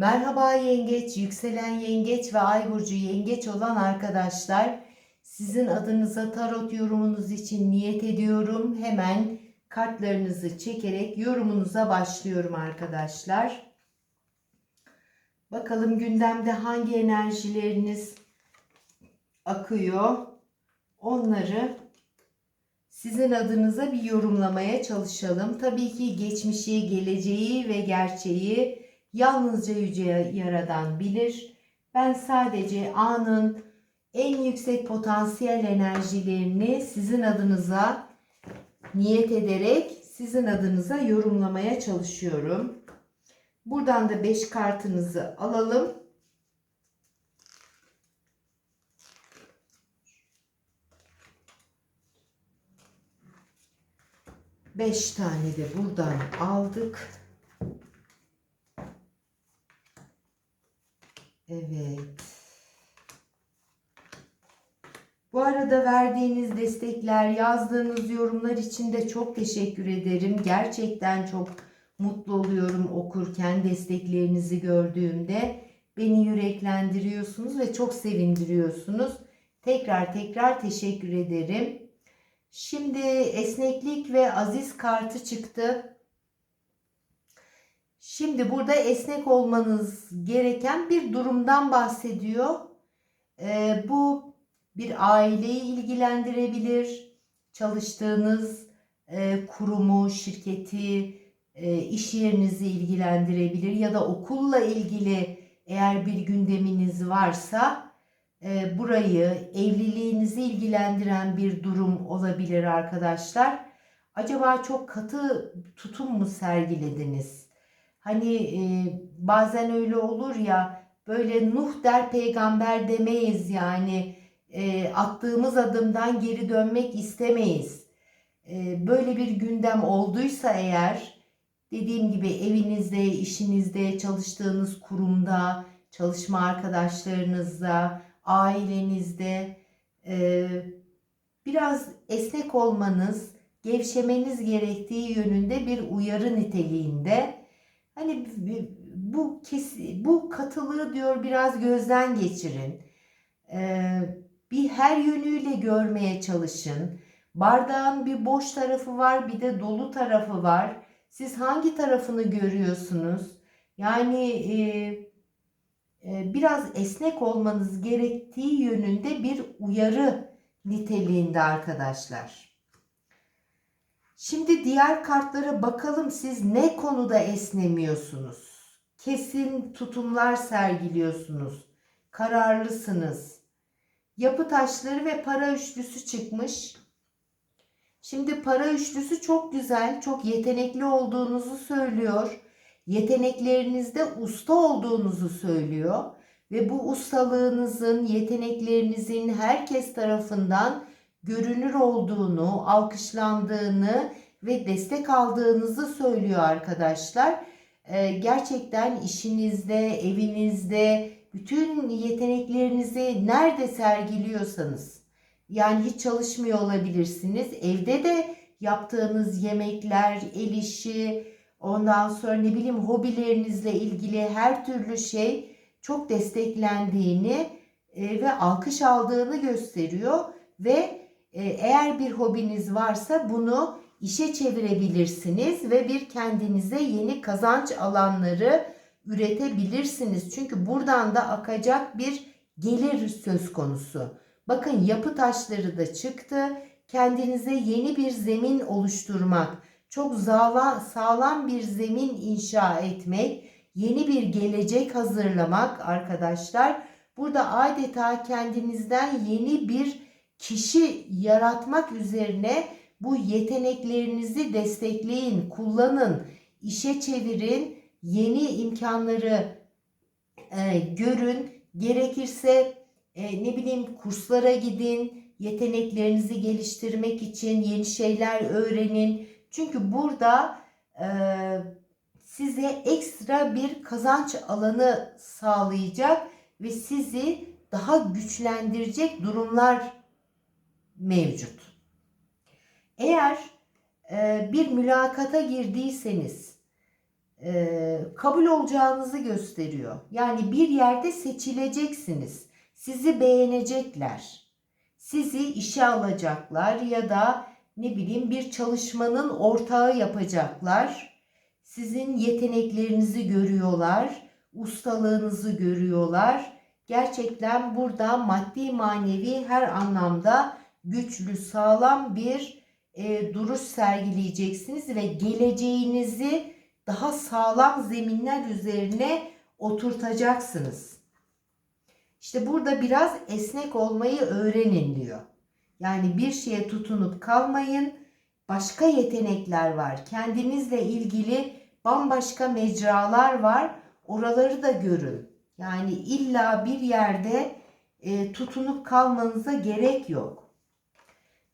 Merhaba yengeç, yükselen yengeç ve ay burcu yengeç olan arkadaşlar. Sizin adınıza tarot yorumunuz için niyet ediyorum. Hemen kartlarınızı çekerek yorumunuza başlıyorum arkadaşlar. Bakalım gündemde hangi enerjileriniz akıyor. Onları sizin adınıza bir yorumlamaya çalışalım. Tabii ki geçmişi, geleceği ve gerçeği yalnızca yüce yaradan bilir. Ben sadece anın en yüksek potansiyel enerjilerini sizin adınıza niyet ederek sizin adınıza yorumlamaya çalışıyorum. Buradan da 5 kartınızı alalım. Beş tane de buradan aldık. Evet. Bu arada verdiğiniz destekler, yazdığınız yorumlar için de çok teşekkür ederim. Gerçekten çok mutlu oluyorum okurken desteklerinizi gördüğümde. Beni yüreklendiriyorsunuz ve çok sevindiriyorsunuz. Tekrar tekrar teşekkür ederim. Şimdi esneklik ve aziz kartı çıktı. Şimdi burada esnek olmanız gereken bir durumdan bahsediyor. Ee, bu bir aileyi ilgilendirebilir, çalıştığınız e, kurumu, şirketi, e, iş yerinizi ilgilendirebilir ya da okulla ilgili eğer bir gündeminiz varsa e, burayı, evliliğinizi ilgilendiren bir durum olabilir arkadaşlar. Acaba çok katı tutum mu sergilediniz? Hani e, bazen öyle olur ya böyle Nuh der peygamber demeyiz yani e, attığımız adımdan geri dönmek istemeyiz. E, böyle bir gündem olduysa eğer dediğim gibi evinizde, işinizde, çalıştığınız kurumda, çalışma arkadaşlarınızla, ailenizde e, biraz esnek olmanız, gevşemeniz gerektiği yönünde bir uyarı niteliğinde. Hani bu kes, bu katılığı diyor biraz gözden geçirin. Ee, bir her yönüyle görmeye çalışın. Bardağın bir boş tarafı var, bir de dolu tarafı var. Siz hangi tarafını görüyorsunuz? Yani e, e, biraz esnek olmanız gerektiği yönünde bir uyarı niteliğinde arkadaşlar. Şimdi diğer kartlara bakalım siz ne konuda esnemiyorsunuz? Kesin tutumlar sergiliyorsunuz. Kararlısınız. Yapı taşları ve para üçlüsü çıkmış. Şimdi para üçlüsü çok güzel, çok yetenekli olduğunuzu söylüyor. Yeteneklerinizde usta olduğunuzu söylüyor ve bu ustalığınızın, yeteneklerinizin herkes tarafından görünür olduğunu, alkışlandığını ve destek aldığınızı söylüyor arkadaşlar. Ee, gerçekten işinizde, evinizde bütün yeteneklerinizi nerede sergiliyorsanız yani hiç çalışmıyor olabilirsiniz. Evde de yaptığınız yemekler, el işi, ondan sonra ne bileyim hobilerinizle ilgili her türlü şey çok desteklendiğini e, ve alkış aldığını gösteriyor ve eğer bir hobiniz varsa bunu işe çevirebilirsiniz ve bir kendinize yeni kazanç alanları üretebilirsiniz. Çünkü buradan da akacak bir gelir söz konusu. Bakın yapı taşları da çıktı. Kendinize yeni bir zemin oluşturmak, çok sağlam bir zemin inşa etmek, yeni bir gelecek hazırlamak arkadaşlar. Burada adeta kendinizden yeni bir kişi yaratmak üzerine bu yeteneklerinizi destekleyin, kullanın, işe çevirin, yeni imkanları e, görün. Gerekirse e, ne bileyim kurslara gidin, yeteneklerinizi geliştirmek için yeni şeyler öğrenin. Çünkü burada e, size ekstra bir kazanç alanı sağlayacak ve sizi daha güçlendirecek durumlar mevcut. Eğer e, bir mülakata girdiyseniz e, kabul olacağınızı gösteriyor. Yani bir yerde seçileceksiniz. Sizi beğenecekler. Sizi işe alacaklar ya da ne bileyim bir çalışmanın ortağı yapacaklar. Sizin yeteneklerinizi görüyorlar, ustalığınızı görüyorlar. Gerçekten burada maddi manevi her anlamda güçlü, sağlam bir e, duruş sergileyeceksiniz ve geleceğinizi daha sağlam zeminler üzerine oturtacaksınız. İşte burada biraz esnek olmayı öğrenin diyor. Yani bir şeye tutunup kalmayın. Başka yetenekler var. Kendinizle ilgili bambaşka mecralar var. Oraları da görün. Yani illa bir yerde e, tutunup kalmanıza gerek yok.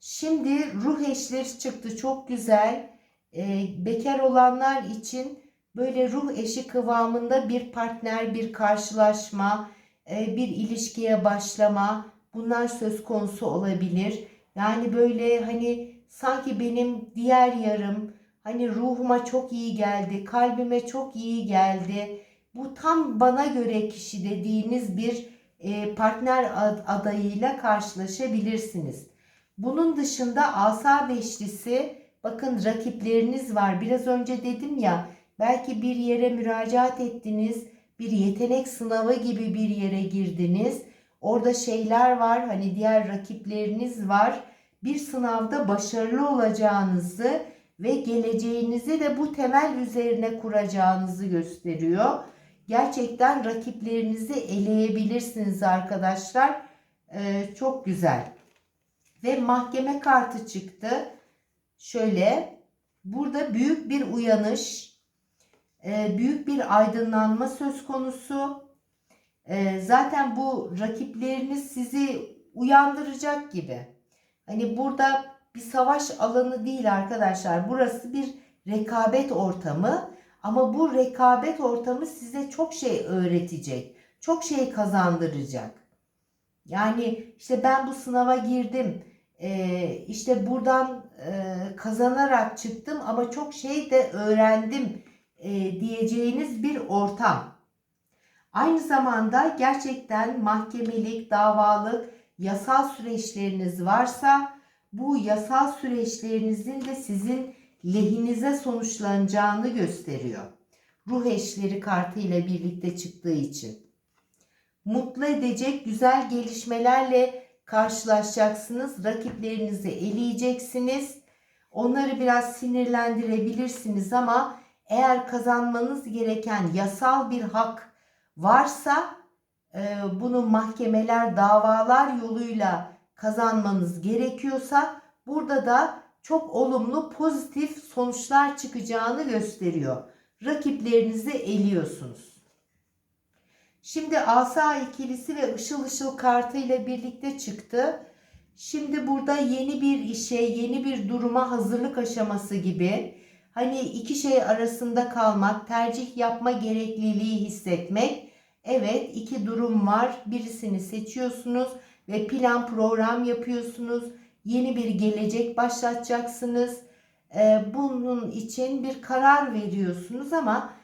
Şimdi ruh eşleri çıktı. Çok güzel. E, bekar olanlar için böyle ruh eşi kıvamında bir partner, bir karşılaşma, e, bir ilişkiye başlama bunlar söz konusu olabilir. Yani böyle hani sanki benim diğer yarım hani ruhuma çok iyi geldi, kalbime çok iyi geldi. Bu tam bana göre kişi dediğiniz bir e, partner adayıyla karşılaşabilirsiniz. Bunun dışında asa beşlisi bakın rakipleriniz var. Biraz önce dedim ya belki bir yere müracaat ettiniz. Bir yetenek sınavı gibi bir yere girdiniz. Orada şeyler var hani diğer rakipleriniz var. Bir sınavda başarılı olacağınızı ve geleceğinizi de bu temel üzerine kuracağınızı gösteriyor. Gerçekten rakiplerinizi eleyebilirsiniz arkadaşlar. Ee, çok güzel. Ve mahkeme kartı çıktı. Şöyle burada büyük bir uyanış, e, büyük bir aydınlanma söz konusu. E, zaten bu rakipleriniz sizi uyandıracak gibi. Hani burada bir savaş alanı değil arkadaşlar. Burası bir rekabet ortamı. Ama bu rekabet ortamı size çok şey öğretecek. Çok şey kazandıracak. Yani işte ben bu sınava girdim. Ee, işte buradan e, kazanarak çıktım ama çok şey de öğrendim e, diyeceğiniz bir ortam. Aynı zamanda gerçekten mahkemelik, davalık, yasal süreçleriniz varsa bu yasal süreçlerinizin de sizin lehinize sonuçlanacağını gösteriyor. Ruh eşleri kartı birlikte çıktığı için. Mutlu edecek güzel gelişmelerle karşılaşacaksınız. Rakiplerinizi eleyeceksiniz. Onları biraz sinirlendirebilirsiniz ama eğer kazanmanız gereken yasal bir hak varsa e, bunu mahkemeler, davalar yoluyla kazanmanız gerekiyorsa burada da çok olumlu, pozitif sonuçlar çıkacağını gösteriyor. Rakiplerinizi eliyorsunuz. Şimdi asa ikilisi ve ışıl ışıl kartı ile birlikte çıktı. Şimdi burada yeni bir işe, yeni bir duruma hazırlık aşaması gibi hani iki şey arasında kalmak, tercih yapma gerekliliği hissetmek. Evet, iki durum var. Birisini seçiyorsunuz ve plan program yapıyorsunuz. Yeni bir gelecek başlatacaksınız. Ee, bunun için bir karar veriyorsunuz ama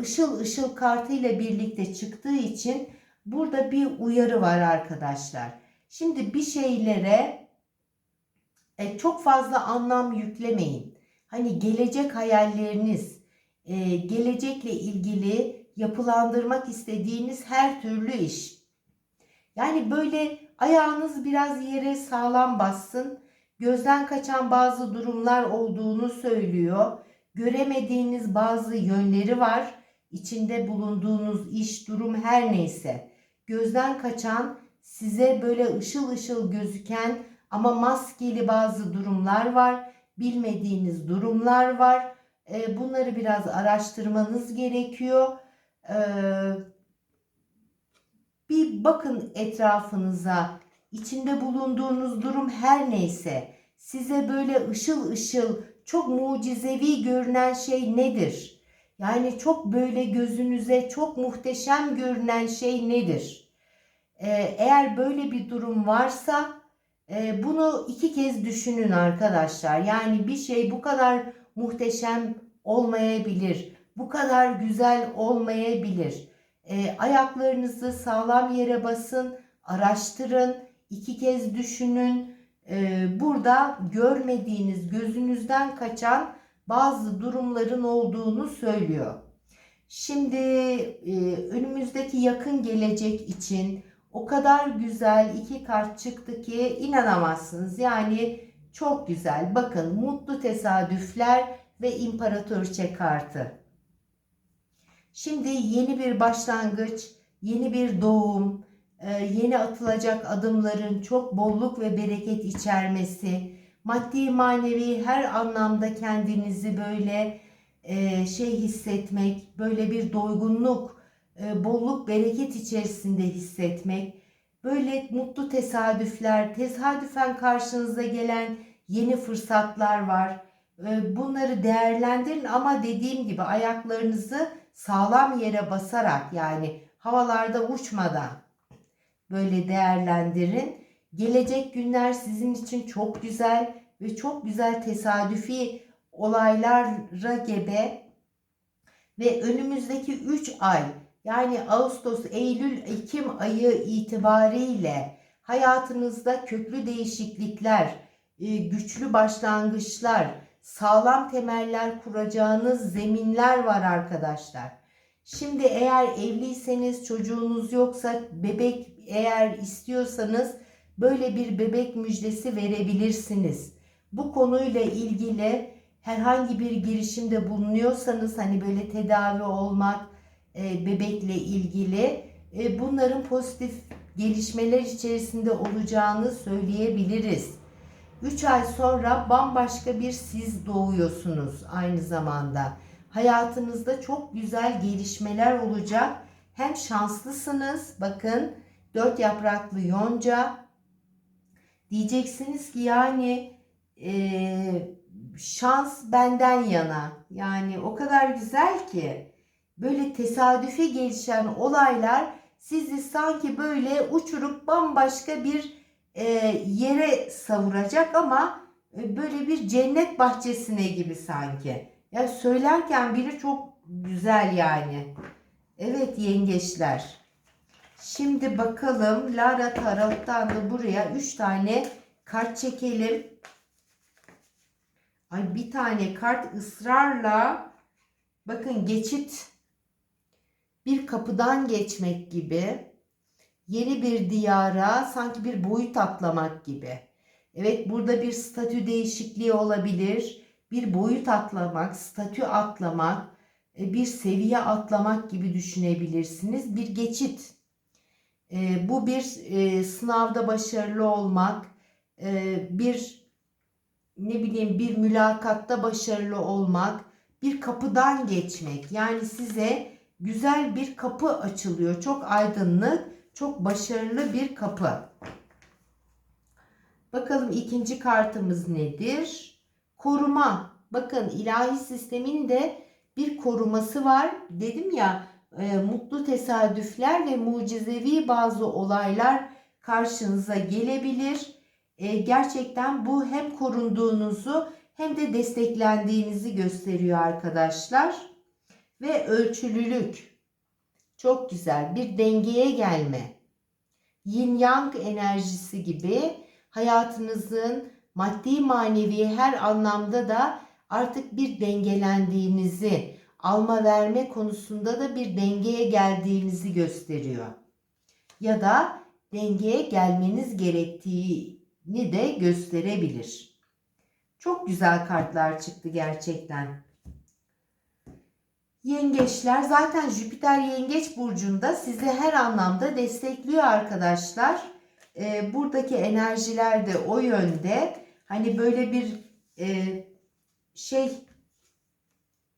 ışıl ışıl kartı ile birlikte çıktığı için burada bir uyarı var arkadaşlar. Şimdi bir şeylere e, çok fazla anlam yüklemeyin. Hani gelecek hayalleriniz, e, gelecekle ilgili yapılandırmak istediğiniz her türlü iş. Yani böyle ayağınız biraz yere sağlam bassın. Gözden kaçan bazı durumlar olduğunu söylüyor. Göremediğiniz bazı yönleri var. İçinde bulunduğunuz iş, durum her neyse. Gözden kaçan, size böyle ışıl ışıl gözüken ama maskeli bazı durumlar var bilmediğiniz durumlar var. E, bunları biraz araştırmanız gerekiyor. E, bir bakın etrafınıza. İçinde bulunduğunuz durum her neyse size böyle ışıl ışıl çok mucizevi görünen şey nedir? Yani çok böyle gözünüze çok muhteşem görünen şey nedir? Ee, eğer böyle bir durum varsa e, bunu iki kez düşünün arkadaşlar. Yani bir şey bu kadar muhteşem olmayabilir. bu kadar güzel olmayabilir. E, ayaklarınızı sağlam yere basın, araştırın, iki kez düşünün. E, burada görmediğiniz, gözünüzden kaçan bazı durumların olduğunu söylüyor. Şimdi e, önümüzdeki yakın gelecek için o kadar güzel iki kart çıktı ki inanamazsınız. Yani çok güzel. Bakın mutlu tesadüfler ve imparatorçe kartı. Şimdi yeni bir başlangıç, yeni bir doğum, yeni atılacak adımların çok bolluk ve bereket içermesi, maddi manevi her anlamda kendinizi böyle e, şey hissetmek, böyle bir doygunluk, e, bolluk, bereket içerisinde hissetmek, böyle mutlu tesadüfler, tesadüfen karşınıza gelen yeni fırsatlar var. E, bunları değerlendirin ama dediğim gibi ayaklarınızı sağlam yere basarak yani havalarda uçmadan böyle değerlendirin. Gelecek günler sizin için çok güzel ve çok güzel tesadüfi olaylara gebe ve önümüzdeki 3 ay yani Ağustos, Eylül, Ekim ayı itibariyle hayatınızda köklü değişiklikler, e, güçlü başlangıçlar, sağlam temeller kuracağınız zeminler var arkadaşlar. Şimdi eğer evliyseniz, çocuğunuz yoksa, bebek eğer istiyorsanız böyle bir bebek müjdesi verebilirsiniz. Bu konuyla ilgili herhangi bir girişimde bulunuyorsanız hani böyle tedavi olmak, e, bebekle ilgili e, bunların pozitif gelişmeler içerisinde olacağını söyleyebiliriz. 3 ay sonra bambaşka bir siz doğuyorsunuz aynı zamanda. Hayatınızda çok güzel gelişmeler olacak. Hem şanslısınız bakın dört yapraklı yonca. Diyeceksiniz ki yani e, şans benden yana. Yani o kadar güzel ki böyle tesadüfe gelişen olaylar sizi sanki böyle uçurup bambaşka bir e, yere savuracak ama e, böyle bir cennet bahçesine gibi sanki. Ya söylerken bile çok güzel yani. Evet yengeçler. Şimdi bakalım Lara Tarot'tan da buraya 3 tane kart çekelim. Ay bir tane kart ısrarla bakın geçit bir kapıdan geçmek gibi yeni bir diyara sanki bir boyut atlamak gibi. Evet burada bir statü değişikliği olabilir. Bir boyut atlamak, statü atlamak, e, bir seviye atlamak gibi düşünebilirsiniz. Bir geçit. E, bu bir e, sınavda başarılı olmak, bir ne bileyim bir mülakatta başarılı olmak, bir kapıdan geçmek. Yani size güzel bir kapı açılıyor. Çok aydınlık, çok başarılı bir kapı. Bakalım ikinci kartımız nedir? Koruma. Bakın ilahi sistemin de bir koruması var. Dedim ya e, mutlu tesadüfler ve mucizevi bazı olaylar karşınıza gelebilir. E, gerçekten bu hem korunduğunuzu hem de desteklendiğinizi gösteriyor arkadaşlar. Ve ölçülülük. Çok güzel bir dengeye gelme. Yin yang enerjisi gibi hayatınızın maddi manevi her anlamda da artık bir dengelendiğinizi, alma verme konusunda da bir dengeye geldiğinizi gösteriyor. Ya da dengeye gelmeniz gerektiğini de gösterebilir. Çok güzel kartlar çıktı gerçekten. Yengeçler zaten Jüpiter Yengeç burcunda sizi her anlamda destekliyor arkadaşlar. Buradaki enerjiler de o yönde. Hani böyle bir e, şey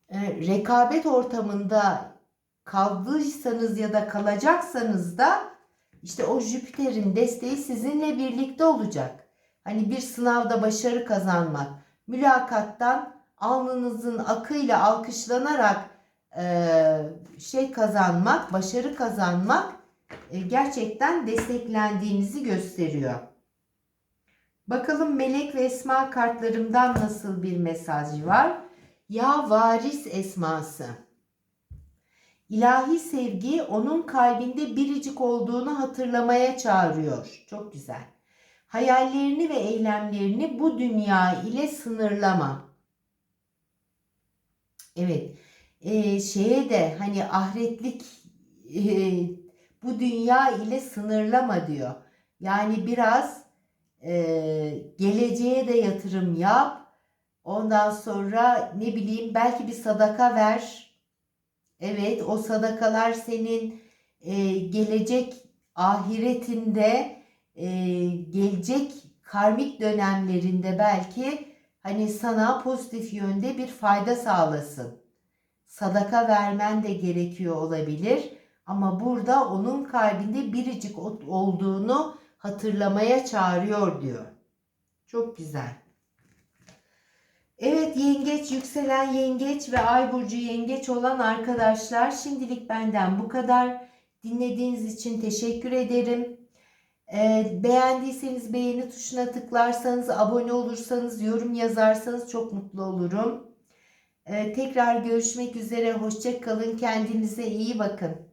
e, rekabet ortamında kaldıysanız ya da kalacaksanız da işte o Jüpiter'in desteği sizinle birlikte olacak. Hani bir sınavda başarı kazanmak, mülakattan alnınızın akıyla alkışlanarak e, şey kazanmak, başarı kazanmak e, gerçekten desteklendiğinizi gösteriyor. Bakalım melek ve esma kartlarımdan nasıl bir mesaj var? Ya varis esması. İlahi sevgi onun kalbinde biricik olduğunu hatırlamaya çağırıyor. Çok güzel. Hayallerini ve eylemlerini bu dünya ile sınırlama. Evet. Ee, şeye de hani ahiretlik e, bu dünya ile sınırlama diyor. Yani biraz e, geleceğe de yatırım yap. Ondan sonra ne bileyim belki bir sadaka ver. Evet o sadakalar senin e, gelecek ahiretinde e, gelecek karmik dönemlerinde belki hani sana pozitif yönde bir fayda sağlasın. Sadaka vermen de gerekiyor olabilir ama burada onun kalbinde biricik olduğunu hatırlamaya çağırıyor diyor. Çok güzel. Evet yengeç, yükselen yengeç ve ay burcu yengeç olan arkadaşlar şimdilik benden bu kadar. Dinlediğiniz için teşekkür ederim. Ee, beğendiyseniz beğeni tuşuna tıklarsanız, abone olursanız, yorum yazarsanız çok mutlu olurum. Ee, tekrar görüşmek üzere. Hoşça kalın. Kendinize iyi bakın.